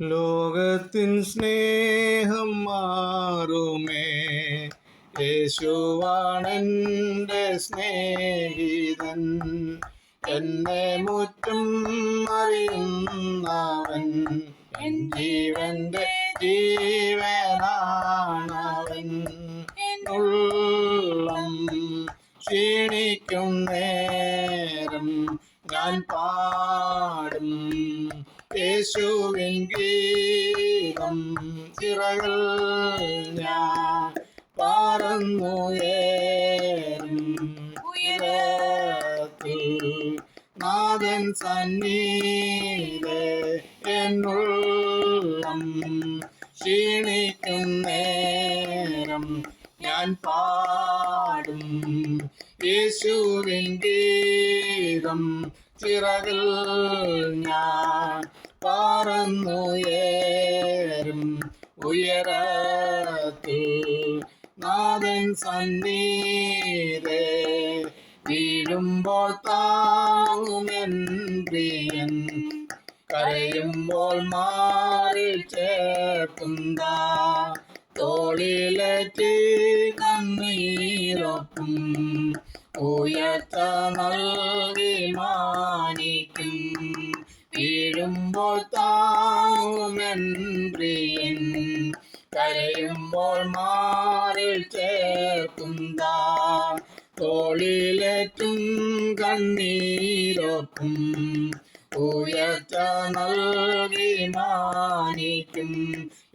ലോകത്തിൻ സ്നേഹം മാറുമേ. യേശുവാണെന്റെ സ്നേഹിതൻ. എന്നെ മുറ്റും അറിയുന്നവൻ. എൻ ജീവന്റെ ജീവനാണവൻ. ഉള്ളം ക്ഷീണിക്കും നേരം ഞാൻ പാടും. യേശുവിൻ ഗീതം ചിറകൾ ഞാൻ പറന്നു നാഥൻ സന്നീതെ എന്നുള്ളം ക്ഷീണിക്കുന്നേരം ഞാൻ പാടും. യേശുവിൻ ഗീതം ചിറകിൽ ഞാൻ പറന്നുയേറും ഉയരത്തിൽ നാഥൻ സന്നീരെ വീഴുമ്പോൾ താങ്ങുമെൻ പ്രിയൻ. കരയുമ്പോൾ മാറി ചേർക്കുന്ന തോളിലേറ്റ് കണ്ണീരൊപ്പം ഉയർത്ത കരയുമ്പോൾ മാറി ചേർക്കുന്ന തോളിലേറ്റും കണ്ണീരൊപ്പം ഉയർച്ച നൽകി മാനിക്കും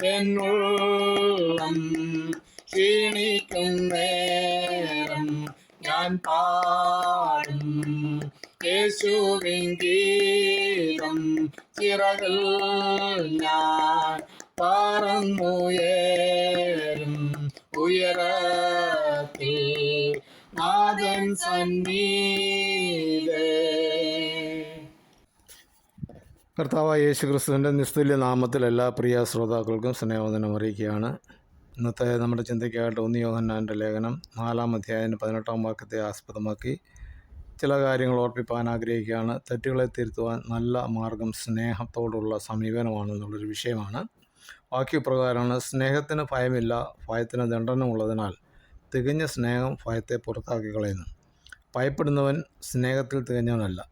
എന്നുള്ളം. ക്ഷീണിക്കും നേരം ഞാൻ പാടും. യേശുവിൻ ഗീതം ചിറകൾ ഞാൻ പറന്നുയേറും ഉയരത്തിൽ നാഥൻ സന്നീതേ കർത്താവായ യേശു ക്രിസ്തുവിന്റെ നിസ്തുല്യ നാമത്തിൽ എല്ലാ പ്രിയ ശ്രോതാക്കൾക്കും സ്നേഹവന്ദനം അറിയിക്കുകയാണ്. ഇന്നത്തെ നമ്മുടെ ചിന്തയ്ക്കായിട്ട് ഒന്ന് യോഹന്നാന്റെ ലേഖനം നാലാം അധ്യായന്റെ പതിനെട്ടാം വാക്യത്തെ ആസ്പദമാക്കി ചില കാര്യങ്ങൾ ഓർപ്പിപ്പാൻ ആഗ്രഹിക്കുകയാണ്. തെറ്റുകളെ തിരുത്തുവാൻ നല്ല മാർഗം സ്നേഹത്തോടുള്ള സമീപനമാണെന്നുള്ളൊരു വിഷയമാണ്. വാക്യപ്രകാരമാണ് സ്നേഹത്തിന് ഭയമില്ല ഭയത്തിന് ദണ്ഡനമുള്ളതിനാൽ തികഞ്ഞ സ്നേഹം ഭയത്തെ പുറത്താക്കി കളയുന്നു. ഭയപ്പെടുന്നവൻ സ്നേഹത്തിൽ തികഞ്ഞവനല്ല.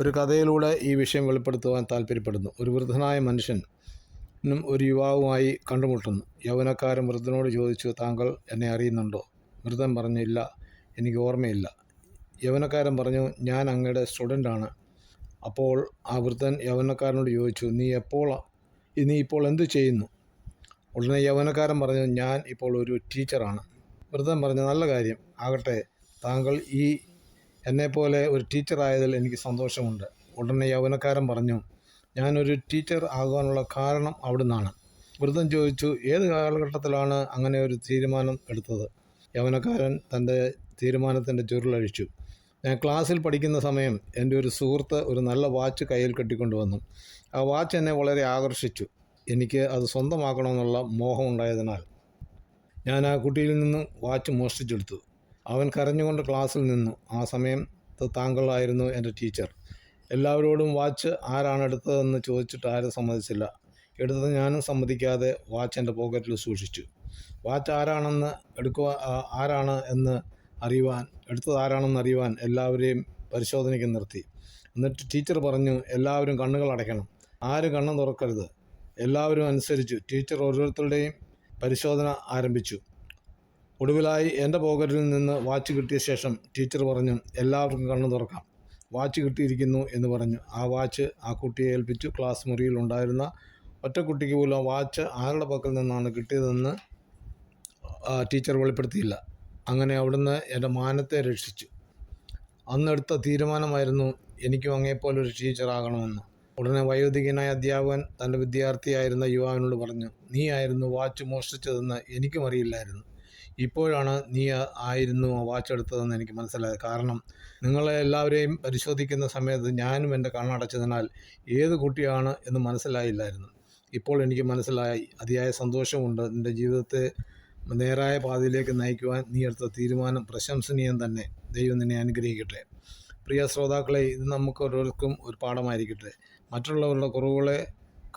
ഒരു കഥയിലൂടെ ഈ വിഷയം വെളിപ്പെടുത്തുവാൻ താല്പര്യപ്പെടുന്നു ഒരു വൃദ്ധനായ മനുഷ്യനും ഒരു യുവാവുമായി കണ്ടുമുട്ടുന്നു. യൗവനക്കാരൻ വൃദ്ധനോട് ചോദിച്ചു താങ്കൾ എന്നെ അറിയുന്നുണ്ടോ? വൃദ്ധൻ പറഞ്ഞു ഇല്ല എനിക്ക് ഓർമ്മയില്ല. യൗവനക്കാരൻ പറഞ്ഞു ഞാൻ അങ്ങയുടെ സ്റ്റുഡന്റാണ്. അപ്പോൾ ആ വൃദ്ധൻ യൗവനക്കാരനോട് ചോദിച്ചു നീ എപ്പോൾ നീ ഇപ്പോൾ എന്ത് ചെയ്യുന്നു? ഉടനെ യൗവനക്കാരൻ പറഞ്ഞു ഞാൻ ഇപ്പോൾ ഒരു ടീച്ചറാണ്. വൃദ്ധൻ പറഞ്ഞു നല്ല കാര്യം. ആകട്ടെ താങ്കൾ ഈ എന്നെപ്പോലെ ഒരു ടീച്ചറായതിൽ എനിക്ക് സന്തോഷമുണ്ട്. ഉടനെ യൗവനക്കാരൻ പറഞ്ഞു ഞാനൊരു ടീച്ചർ ആകാനുള്ള കാരണം അവിടുന്നാണ്. വൃദ്ധൻ ചോദിച്ചു ഏത് കാലഘട്ടത്തിലാണ് അങ്ങനെ ഒരു തീരുമാനം എടുത്തത്? യൗവനക്കാരൻ തന്റെ തീരുമാനത്തിന്റെ ചുരുളഴിച്ചു. ഞാൻ ക്ലാസ്സിൽ പഠിക്കുന്ന സമയം എന്റെ ഒരു സുഹൃത്ത് ഒരു നല്ല വാച്ച് കയ്യിൽ കെട്ടിക്കൊണ്ട് വന്നു. ആ വാച്ച് എന്നെ വളരെ ആകർഷിച്ചു. എനിക്ക് അത് സ്വന്തമാക്കണമെന്നുള്ള മോഹമുണ്ടായതിനാൽ ഞാൻ ആ കുട്ടിയിൽ നിന്ന് വാച്ച് മോഷ്ടിച്ചെടുത്തു. അവൻ കരഞ്ഞുകൊണ്ട് ക്ലാസ്സിൽ നിന്നു. ആ സമയം താങ്കളായിരുന്നു എന്റെ ടീച്ചർ. എല്ലാവരോടും വാച്ച് ആരാണ് എടുത്തതെന്ന് ചോദിച്ചിട്ട് ആരും സമ്മതിച്ചില്ല. എടുത്തത് ഞാനും സമ്മതിക്കാതെ വാച്ച് എന്റെ പോക്കറ്റിൽ സൂക്ഷിച്ചു. വാച്ച് ആരാണെന്ന് എടുക്കുക ആരാണ് എന്ന് അറിയുവാൻ എടുത്തതാരാണെന്ന് അറിയുവാൻ എല്ലാവരെയും പരിശോധനയ്ക്ക് നിർത്തി. എന്നിട്ട് ടീച്ചർ പറഞ്ഞു എല്ലാവരും കണ്ണുകൾ അടയ്ക്കണം. ആരും കണ്ണ് തുറക്കരുത്. എല്ലാവരും അനുസരിച്ചു ടീച്ചർ ഓരോരുത്തരുടെയും പരിശോധന ആരംഭിച്ചു. ഒടുവിലായി എന്റെ പോക്കറ്റിൽ നിന്ന് വാച്ച് കിട്ടിയ ശേഷം ടീച്ചർ പറഞ്ഞു എല്ലാവർക്കും കണ്ണു തുറക്കാം. വാച്ച് കിട്ടിയിരിക്കുന്നു എന്ന് പറഞ്ഞു. ആ വാച്ച് ആ കുട്ടിയെ ഏൽപ്പിച്ചു. ക്ലാസ് മുറിയിൽ ഉണ്ടായിരുന്ന ഒറ്റ കുട്ടിക്ക് പോലും വാച്ച് ആരുടെ പക്കൽ നിന്നാണ് കിട്ടിയതെന്ന് ടീച്ചർ വെളിപ്പെടുത്തിയില്ല. അങ്ങനെ അവിടുന്ന് എന്റെ മാനത്തെ രക്ഷിച്ചു. അന്നെടുത്ത തീരുമാനമായിരുന്നു എനിക്കും അങ്ങേപ്പോലെ ഒരു ടീച്ചറാകണമെന്ന് ഉടനെ വയോധികനായ അധ്യാപകൻ തന്റെ വിദ്യാർത്ഥിയായിരുന്ന യുവാവിനോട് പറഞ്ഞു നീ ആയിരുന്നു വാച്ച് മോഷ്ടിച്ചതെന്ന് എനിക്കും അറിയില്ലായിരുന്നു. ഇപ്പോഴാണ് നീ ആയിരുന്നു ആ വാച്ച് എടുത്തതെന്ന് എനിക്ക് മനസ്സിലായത്. കാരണം നിങ്ങളെ എല്ലാവരെയും പരിശോധിക്കുന്ന സമയത്ത് ഞാനും എന്റെ കണ്ണടച്ചതിനാൽ ഏത് കുട്ടിയാണ് എന്ന് മനസ്സിലായില്ലായിരുന്നു. ഇപ്പോൾ എനിക്ക് മനസ്സിലായി. അതിയായ സന്തോഷമുണ്ട്. നിന്റെ ജീവിതത്തെ നേരായ പാതയിലേക്ക് നയിക്കുവാൻ നീ എടുത്ത തീരുമാനം പ്രശംസനീയം തന്നെ. ദൈവം നിന്നെ അനുഗ്രഹിക്കട്ടെ. പ്രിയ ശ്രോതാക്കളെ ഇത് നമുക്ക് ഓരോരുത്തർക്കും ഒരു പാഠമായിരിക്കട്ടെ. മറ്റുള്ളവരുടെ കുറവുകളെ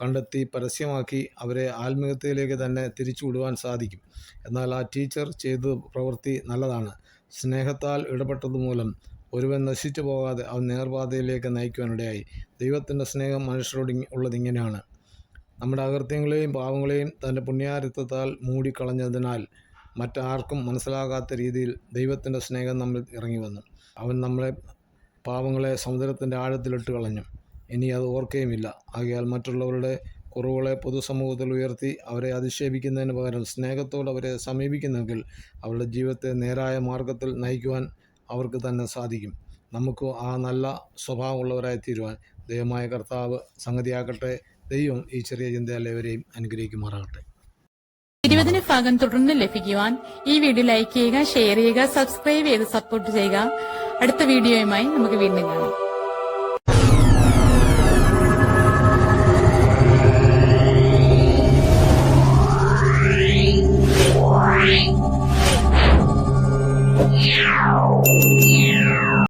കണ്ടെത്തി പരസ്യമാക്കി അവരെ ആത്മീയതയിലേക്ക് തന്നെ തിരിച്ചുവിടുവാൻ സാധിക്കും. എന്നാൽ ആ ടീച്ചർ ചെയ്ത പ്രവൃത്തി നല്ലതാണ്. സ്നേഹത്താൽ ഇടപെട്ടതുമൂലം ഒരുവൻ നശിച്ചു പോകാതെ അവൻ നേർപാതയിലേക്ക് നയിക്കുവാനിടയായി. ദൈവത്തിന്റെ സ്നേഹം മനുഷ്യരോട് ഉള്ളതിങ്ങനെയാണ് നമ്മുടെ അകൃത്യങ്ങളെയും പാവങ്ങളെയും തന്റെ പുണ്യാരിത്വത്താൽ മൂടിക്കളഞ്ഞതിനാൽ മറ്റാർക്കും മനസ്സിലാകാത്ത രീതിയിൽ ദൈവത്തിന്റെ സ്നേഹം നമ്മൾ ഇറങ്ങി വന്നു. അവൻ നമ്മളെ പാവങ്ങളെ സമുദ്രത്തിന്റെ ആഴത്തിലിട്ട് കളഞ്ഞു. ഇനി അത് ഓർക്കുകയുമില്ല ആകയാൽ മറ്റുള്ളവരുടെ കുറവുകളെ പൊതുസമൂഹത്തിൽ ഉയർത്തി അവരെ അധിക്ഷേപിക്കുന്നതിന് പകരം സ്നേഹത്തോട് അവരെ സമീപിക്കുന്നെങ്കിൽ അവരുടെ ജീവിതത്തെ നേരായ മാർഗത്തിൽ നയിക്കുവാൻ അവർക്ക് തന്നെ സാധിക്കും. നമുക്ക് ആ നല്ല സ്വഭാവമുള്ളവരായി തീരുവാൻ ദൈവമായ കർത്താവ് സംഗതിയാക്കട്ടെ ദൈവം ഈ ചെറിയ ചിന്തയെല്ലാവരെയും അനുഗ്രഹിക്കുമാറാകട്ടെ. ഇരുപതിന് ഭാഗം തുടർന്ന് ലഭിക്കുവാൻ ഈ വീഡിയോ ലൈക്ക് ചെയ്യുക ഷെയർ ചെയ്യുക സബ്സ്ക്രൈബ് ചെയ്ത് സപ്പോർട്ട് ചെയ്യുക. അടുത്ത വീഡിയോയുമായി നമുക്ക് വീണ്ടും കാണാം.